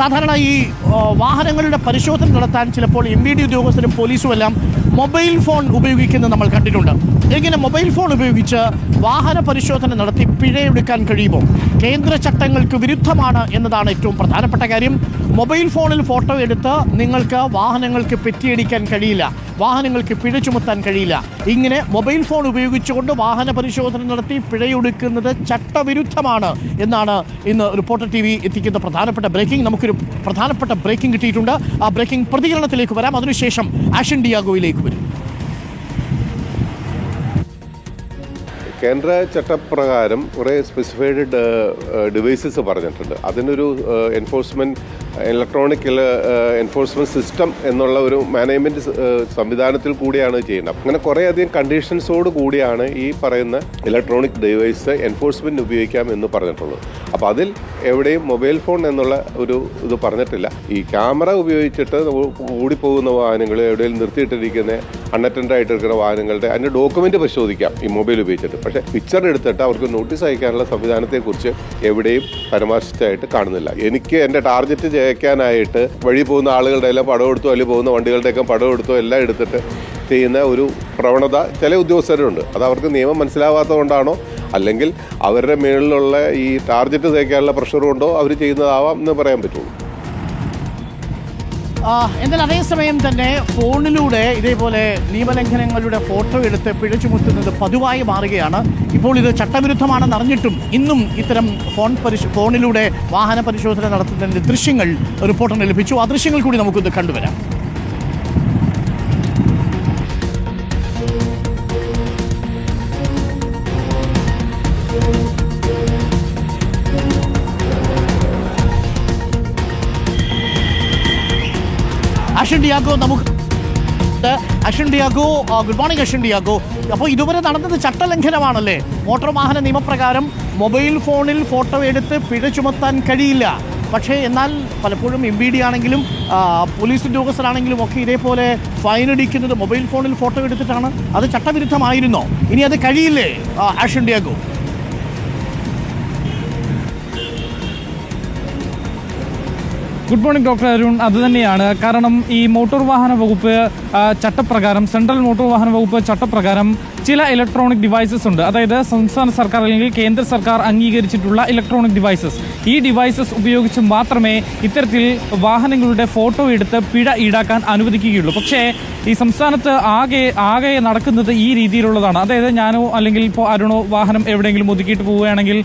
സാധാരണ ഈ വാഹനങ്ങളുടെ പരിശോധന നടത്താൻ ചിലപ്പോൾ എം ബി ഡി ഉദ്യോഗസ്ഥരും പോലീസും എല്ലാം മൊബൈൽ ഫോൺ ഉപയോഗിക്കുന്നത് നമ്മൾ കണ്ടിട്ടുണ്ട്. ഇങ്ങനെ മൊബൈൽ ഫോൺ ഉപയോഗിച്ച് വാഹന പരിശോധന നടത്തി പിഴയെടുക്കാൻ കഴിയുമോ? കേന്ദ്ര ചട്ടങ്ങൾക്ക് വിരുദ്ധമാണ് എന്നതാണ് ഏറ്റവും പ്രധാനപ്പെട്ട കാര്യം. മൊബൈൽ ഫോണിൽ ഫോട്ടോ എടുത്ത് നിങ്ങൾക്ക് വാഹനങ്ങൾക്ക് പെറ്റിയടിക്കാൻ കഴിയില്ല. വാഹനങ്ങൾക്ക് പിഴ ചുമത്താൻ കഴിയില്ല. ഇങ്ങനെ മൊബൈൽ ഫോൺ ഉപയോഗിച്ചുകൊണ്ട് വാഹന പരിശോധന നടത്തി പിഴയൊടുക്കുന്നത് ചട്ടവിരുദ്ധമാണ് എന്നാണ് ഇന്ന് റിപ്പോർട്ടർ ടി വി എത്തിക്കുന്ന പ്രധാനപ്പെട്ട ബ്രേക്കിംഗ്. നമുക്കൊരു പ്രധാനപ്പെട്ട ബ്രേക്കിംഗ് കിട്ടിയിട്ടുണ്ട്. ആ ബ്രേക്കിംഗ് പ്രതികരണത്തിലേക്ക് വരാം. അതിനുശേഷം ആഷൻ ഡിയാഗോയിലേക്ക് വരും. കേന്ദ്ര ചട്ടപ്രകാരം കുറേ സ്പെസിഫൈഡ് ഡിവൈസസ് പറഞ്ഞിട്ടുണ്ട്. അതിനൊരു എൻഫോഴ്സ്മെന്റ് ഇലക്ട്രോണിക് എൻഫോഴ്സ്മെന്റ് സിസ്റ്റം എന്നുള്ള ഒരു മാനേജ്മെന്റ് സംവിധാനത്തിൽ കൂടിയാണ് ചെയ്യുന്നത്. അങ്ങനെ കുറേയധികം കണ്ടീഷൻസോട് കൂടിയാണ് ഈ പറയുന്ന ഇലക്ട്രോണിക് ഡിവൈസ് എൻഫോഴ്സ്മെന്റ് ഉപയോഗിക്കാം എന്ന് പറഞ്ഞിട്ടുള്ളത്. അപ്പോൾ അതിൽ എവിടെയും മൊബൈൽ ഫോൺ എന്നുള്ള ഒരു ഇത് പറഞ്ഞിട്ടില്ല. ഈ ക്യാമറ ഉപയോഗിച്ചിട്ട് ഓടിപ്പോകുന്ന വാഹനങ്ങൾ എവിടെയും നിർത്തിയിട്ടിരിക്കുന്ന അൺഅറ്റൻഡ് ആയിട്ടിരിക്കുന്ന വാഹനങ്ങളുടെ അതിന്റെ ഡോക്യുമെന്റ് പരിശോധിക്കാം ഈ മൊബൈൽ ഉപയോഗിച്ചിട്ട്. പക്ഷേ പിക്ചർ എടുത്തിട്ട് അവർക്ക് നോട്ടീസ് അയക്കാനുള്ള സംവിധാനത്തെക്കുറിച്ച് എവിടെയും പരാമർശിച്ചായിട്ട് കാണുന്നില്ല. എനിക്ക് എന്റെ ടാർഗറ്റ് ജയിക്കാനായിട്ട് വഴി പോകുന്ന ആളുകളുടെ എല്ലാം പടം എടുത്തോ അല്ലെങ്കിൽ പോകുന്ന വണ്ടികളുടെയൊക്കെ പടം എടുത്തോ എല്ലാം എടുത്തിട്ട് ചെയ്യുന്ന ഒരു പ്രവണത ചില ഉദ്യോഗസ്ഥരുണ്ട്. അത് അവർക്ക് നിയമം മനസ്സിലാവാത്തത് കൊണ്ടാണോ അല്ലെങ്കിൽ അവരുടെ മേളിലുള്ള ഈ ടാർഗറ്റ് തേക്കാനുള്ള പ്രഷർ കൊണ്ടോ അവർ ചെയ്യുന്നതാവാം എന്ന് പറയാൻ പറ്റുള്ളൂ. എന്നാൽ അതേസമയം തന്നെ ഫോണിലൂടെ ഇതേപോലെ നിയമലംഘനങ്ങളുടെ ഫോട്ടോ എടുത്ത് പിഴ ചുമത്തുന്നത് പതിവായി മാറുകയാണ്. ഇപ്പോൾ ഇത് ചട്ടവിരുദ്ധമാണെന്ന് അറിഞ്ഞിട്ടും ഇന്നും ഇത്തരം ഫോൺ പരിശോ ഫോണിലൂടെ വാഹന പരിശോധന നടത്തുന്നതിന്റെ ദൃശ്യങ്ങൾ റിപ്പോർട്ടറിന് ലഭിച്ചു. ആ ദൃശ്യങ്ങൾ കൂടി നമുക്കിത് കണ്ടുവരാം. അഷൻ ഡിയാഗോ നമുക്ക് അഷൻ ഡിയാഗോ ഗുഡ് മോർണിംഗ് അഷൻ ഡിയാഗോ. അപ്പോൾ ഇതുവരെ നടന്നത് ചട്ടലംഘനമാണല്ലേ? മോട്ടോർ വാഹന നിയമപ്രകാരം മൊബൈൽ ഫോണിൽ ഫോട്ടോ എടുത്ത് പിഴ ചുമത്താൻ കഴിയില്ല. പക്ഷേ എന്നാൽ പലപ്പോഴും എം ബി ഡി ആണെങ്കിലും പോലീസ് ഉദ്യോഗസ്ഥരാണെങ്കിലും ഒക്കെ ഇതേപോലെ ഫൈൻ അടിക്കുന്നത് മൊബൈൽ ഫോണിൽ ഫോട്ടോ എടുത്തിട്ടാണ്. അത് ചട്ടവിരുദ്ധമായിരുന്നോ? ഇനി അത് കഴിയില്ലേ Ashan Diago? Good morning doctor Arun അത് തന്നെയാണ് കാരണം ഈ മോട്ടോർ വാഹന വകുപ്പ് ചട്ടപ്രകാരം സെൻട്രൽ മോട്ടോർ വാഹന വകുപ്പ് ചട്ടപ്രകാരം ചില ഇലക്ട്രോണിക് ഡിവൈസസ് ഉണ്ട്. അതായത് സംസ്ഥാന സർക്കാർ അല്ലെങ്കിൽ കേന്ദ്ര സർക്കാർ അംഗീകരിച്ചിട്ടുള്ള ഇലക്ട്രോണിക് ഡിവൈസസ് ഈ ഡിവൈസസ് ഉപയോഗിച്ച് മാത്രമേ ഇത്തരത്തിൽ വാഹനങ്ങളുടെ ഫോട്ടോ എടുത്ത് പിഴ ഈടാക്കാൻ അനുവദിക്കുകയുള്ളൂ. പക്ഷേ ഈ സംസ്ഥാനത്ത് ആകെ ആകെ നടക്കുന്നത് ഈ രീതിയിലുള്ളതാണ്. അതായത് ഞാനോ അല്ലെങ്കിൽ ഇപ്പോൾ അരുണോ വാഹനം എവിടെയെങ്കിലും ഒതുക്കിയിട്ട് പോവുകയാണെങ്കിൽ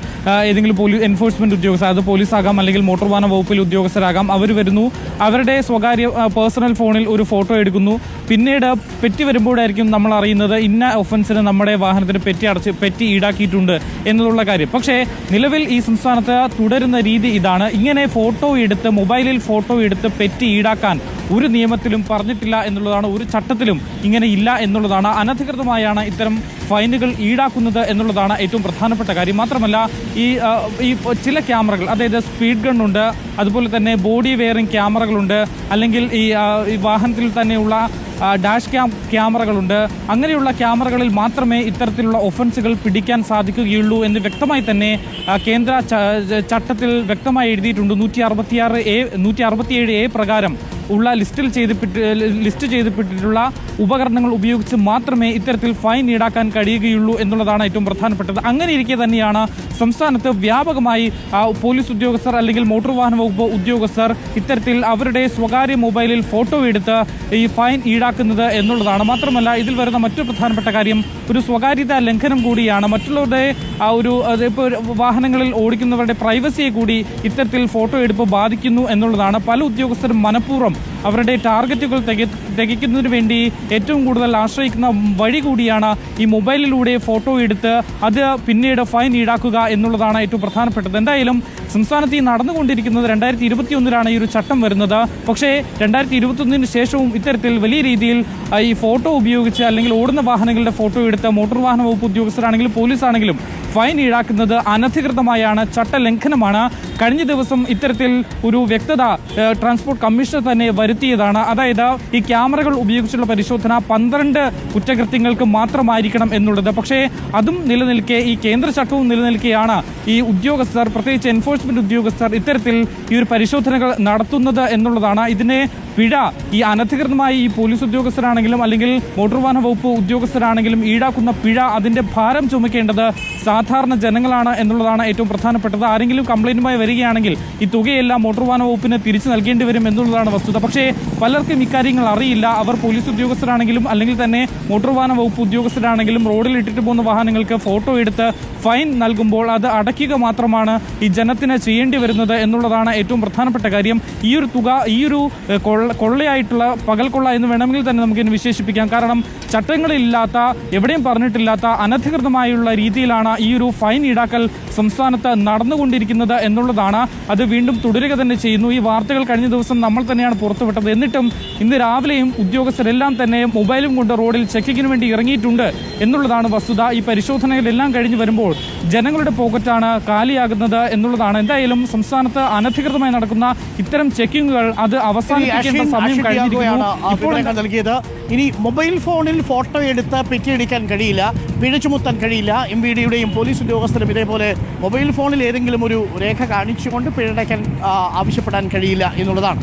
ഏതെങ്കിലും പോലീസ് എൻഫോഴ്സ്മെന്റ് ഉദ്യോഗസ്ഥർ അത് പോലീസ് ആകാം അല്ലെങ്കിൽ മോട്ടോർ വാഹന വകുപ്പിൽ ഉദ്യോഗസ്ഥരാകാം. അവർ വരുന്നു. അവരുടെ സ്വകാര്യ പേഴ്സണൽ ഫോണിൽ ഒരു ഫോട്ടോ എടുക്കുന്നു. പിന്നീട് പെറ്റി വരുമ്പോഴായിരിക്കും നമ്മൾ അറിയുന്നത് ഇന്ന ഒഫൻസിന് നമ്മുടെ വാഹനത്തിന് പെറ്റി അടച്ച് പെറ്റി ഈടാക്കിയിട്ടുണ്ട് എന്നുള്ള കാര്യം. പക്ഷേ നിലവിൽ ഈ സംസ്ഥാനത്ത് തുടരുന്ന രീതി ഇതാണ്. ഇങ്ങനെ ഫോട്ടോ എടുത്ത് മൊബൈലിൽ ഫോട്ടോ എടുത്ത് പെറ്റി ഈടാക്കാൻ ഒരു നിയമത്തിലും പറഞ്ഞിട്ടില്ല എന്നുള്ളതാണ് ഒരു ചട്ടത്തിലും ഇങ്ങനെ ഇല്ല എന്നുള്ളതാണ്. അനധികൃതമായാണ് ഇത്തരം ഫൈനുകൾ ഈടാക്കുന്നത് എന്നുള്ളതാണ് ഏറ്റവും പ്രധാനപ്പെട്ട കാര്യം. മാത്രമല്ല ഈ ഈ ചില ക്യാമറകൾ അതായത് സ്പീഡ് ഗൺ ഉണ്ട് അതുപോലെ തന്നെ ബോഡി വെയറിംഗ് ക്യാമറകളുണ്ട് അല്ലെങ്കിൽ ഈ വാഹനത്തിൽ തന്നെയുള്ള ഡാഷ് ക്യാം ക്യാമറകളുണ്ട്. അങ്ങനെയുള്ള ക്യാമറകളിൽ മാത്രമേ ഇത്തരത്തിലുള്ള ഒഫൻസുകൾ പിടിക്കാൻ സാധിക്കുകയുള്ളൂ എന്ന് വ്യക്തമായി തന്നെ കേന്ദ്ര ചട്ടത്തിൽ വ്യക്തമായി എഴുതിയിട്ടുണ്ട്. നൂറ്റി അറുപത്തിയാറ് എ നൂറ്റി അറുപത്തിയേഴ് എ പ്രകാരം ഉള്ള ലിസ്റ്റിൽ ചെയ്തിട്ട് ലിസ്റ്റ് ചെയ്തിട്ടുള്ള ഉപകരണങ്ങൾ ഉപയോഗിച്ച് മാത്രമേ ഇത്തരത്തിൽ ഫൈൻ ഈടാക്കാൻ കഴിയുകയുള്ളൂ എന്നുള്ളതാണ് ഏറ്റവും പ്രധാനപ്പെട്ടത്. അങ്ങനെ ഇരിക്കെ തന്നെയാണ് സംസ്ഥാനത്ത് വ്യാപകമായി പോലീസ് ഉദ്യോഗസ്ഥർ അല്ലെങ്കിൽ മോട്ടോർ വാഹന വകുപ്പ് ഉദ്യോഗസ്ഥർ ഇത്തരത്തിൽ അവരുടെ സ്വകാര്യ മൊബൈലിൽ ഫോട്ടോ എടുത്ത് ഈ ഫൈൻ ഈടാക്കുന്നത് എന്നുള്ളതാണ്. മാത്രമല്ല ഇതിൽ വരുന്ന മറ്റൊരു പ്രധാനപ്പെട്ട കാര്യം ഒരു സ്വകാര്യത ലംഘനം കൂടിയാണ്. മറ്റുള്ളവരുടെ ആ ഒരു ഇപ്പോൾ വാഹനങ്ങളിൽ ഓടിക്കുന്നവരുടെ പ്രൈവസിയെ കൂടി ഇത്തരത്തിൽ ഫോട്ടോ എടുപ്പ് ബാധിക്കുന്നു എന്നുള്ളതാണ്. പല ഉദ്യോഗസ്ഥരും മനഃപൂർവം അവരുടെ ടാർഗറ്റുകൾ തിക തികയ്ക്കുന്നതിന് വേണ്ടി ഏറ്റവും കൂടുതൽ ആശ്രയിക്കുന്ന വഴി കൂടിയാണ് ഈ മൊബൈലിലൂടെ ഫോട്ടോ എടുത്ത് അത് പിന്നീട് ഫൈൻ ഈടാക്കുക എന്നുള്ളതാണ് ഏറ്റവും പ്രധാനപ്പെട്ടത്. എന്തായാലും സംസ്ഥാനത്ത് ഈ നടന്നുകൊണ്ടിരിക്കുന്നത് രണ്ടായിരത്തി ഇരുപത്തി ഒന്നിലാണ് ഈ ഒരു ചട്ടം വരുന്നത്. പക്ഷേ രണ്ടായിരത്തി ഇരുപത്തി ഒന്നിന് ശേഷവും ഇത്തരത്തിൽ വലിയ രീതിയിൽ ഈ ഫോട്ടോ ഉപയോഗിച്ച് അല്ലെങ്കിൽ ഓടുന്ന വാഹനങ്ങളുടെ ഫോട്ടോ എടുത്ത് മോട്ടോർ വാഹന വകുപ്പ് ഉദ്യോഗസ്ഥരാണെങ്കിലും പോലീസാണെങ്കിലും ഫൈൻ ഈടാക്കുന്നത് അനധികൃതമായാണ് ചട്ടലംഘനമാണ്. കഴിഞ്ഞ ദിവസം ഇത്തരത്തിൽ ഒരു വ്യക്തത ട്രാൻസ്പോർട്ട് കമ്മീഷണർ തന്നെ വരുത്തിയതാണ്. അതായത് ഈ ക്യാമറകൾ ഉപയോഗിച്ചുള്ള പരിശോധന പന്ത്രണ്ട് കുറ്റകൃത്യങ്ങൾക്ക് മാത്രമായിരിക്കണം എന്നുള്ളത്. പക്ഷേ അതും നിലനിൽക്കെ ഈ കേന്ദ്ര ചട്ടവും നിലനിൽക്കെയാണ് ഈ ഉദ്യോഗസ്ഥർ പ്രത്യേകിച്ച് എൻഫോഴ്സ്മെന്റ് ഉദ്യോഗസ്ഥർ ഇത്തരത്തിൽ ഈ ഒരു പരിശോധനകൾ നടത്തുന്നത് എന്നുള്ളതാണ്. ഇതിനെ പിഴ ഈ അനധികൃതമായി ഈ പോലീസ് ഉദ്യോഗസ്ഥരാണെങ്കിലും അല്ലെങ്കിൽ മോട്ടോർ വാഹന വകുപ്പ് ഉദ്യോഗസ്ഥരാണെങ്കിലും ഈടാക്കുന്ന പിഴ അതിന്റെ ഭാരം ചുമക്കേണ്ടത് സാധാരണ ജനങ്ങളാണ് എന്നുള്ളതാണ് ഏറ്റവും പ്രധാനപ്പെട്ടത്. ആരെങ്കിലും കംപ്ലൈന്റുമായി വരികയാണെങ്കിൽ ഈ തുകയെല്ലാം മോട്ടോർ വാഹന വകുപ്പിന് തിരിച്ചു നൽകേണ്ടി വരും എന്നുള്ളതാണ് വസ്തുത. പക്ഷേ പലർക്കും ഇക്കാര്യങ്ങൾ അറിയില്ല. അവർ പോലീസ് ഉദ്യോഗസ്ഥരാണെങ്കിലും അല്ലെങ്കിൽ തന്നെ മോട്ടോർ വാഹന വകുപ്പ് ഉദ്യോഗസ്ഥരാണെങ്കിലും റോഡിൽ ഇട്ടിട്ട് പോകുന്ന വാഹനങ്ങൾക്ക് ഫോട്ടോ എടുത്ത് ഫൈൻ നൽകുമ്പോൾ അത് അടയ്ക്കുക മാത്രമാണ് ഈ ജനത്തിന് ചെയ്യേണ്ടി വരുന്നത് എന്നുള്ളതാണ് ഏറ്റവും പ്രധാനപ്പെട്ട കാര്യം. ഈ ഒരു തുക ഈ ഒരു കൊള്ളയായിട്ടുള്ള പകൽ കൊള്ള എന്ന് വേണമെങ്കിൽ തന്നെ നമുക്ക് ഇതിനെ വിശേഷിപ്പിക്കാം. കാരണം ചട്ടങ്ങളില്ലാത്ത എവിടെയും പറഞ്ഞിട്ടില്ലാത്ത അനധികൃതമായുള്ള രീതിയിലാണ് ഈ ഒരു ഫൈൻ ഈടാക്കൽ സംസ്ഥാനത്ത് നടന്നുകൊണ്ടിരിക്കുന്നത് എന്നുള്ളതാണ്. അത് വീണ്ടും തുടരുക തന്നെ ചെയ്യുന്നു. ഈ വാർത്തകൾ കഴിഞ്ഞ ദിവസം നമ്മൾ തന്നെയാണ് പുറത്തുവിട്ടത്. എന്നിട്ടും ഇന്ന് രാവിലെയും ഉദ്യോഗസ്ഥരെല്ലാം തന്നെ മൊബൈലും കൊണ്ട് റോഡിൽ ചെക്കിങ്ങിന് വേണ്ടി ഇറങ്ങിയിട്ടുണ്ട് എന്നുള്ളതാണ് വസ്തുത. ഈ പരിശോധനകളെല്ലാം കഴിഞ്ഞു വരുമ്പോൾ ജനങ്ങളുടെ പോക്കറ്റാണ് കാലിയാകുന്നത് എന്നുള്ളതാണ്. എന്തായാലും സംസ്ഥാനത്ത് അനധികൃതമായി നടക്കുന്ന ഇത്തരം ചെക്കിങ്ങുകൾ അത് അവസാനിപ്പിക്കേണ്ട സമയം കഴിഞ്ഞിരിക്കുന്നു. ഇനി മൊബൈൽ ഫോണിൽ ഫോട്ടോ എടുത്ത് പെറ്റിയടിക്കാൻ കഴിയില്ല പിഴച്ചുമുത്താൻ ചുമത്താൻ കഴിയില്ല. എം വി ഡിയുടെയും പോലീസ് ഉദ്യോഗസ്ഥരും ഇതേപോലെ മൊബൈൽ ഫോണിൽ ഏതെങ്കിലും ഒരു രേഖ കാണിച്ചുകൊണ്ട് പിഴടയ്ക്കാൻ ആവശ്യപ്പെടാൻ കഴിയില്ല എന്നുള്ളതാണ്.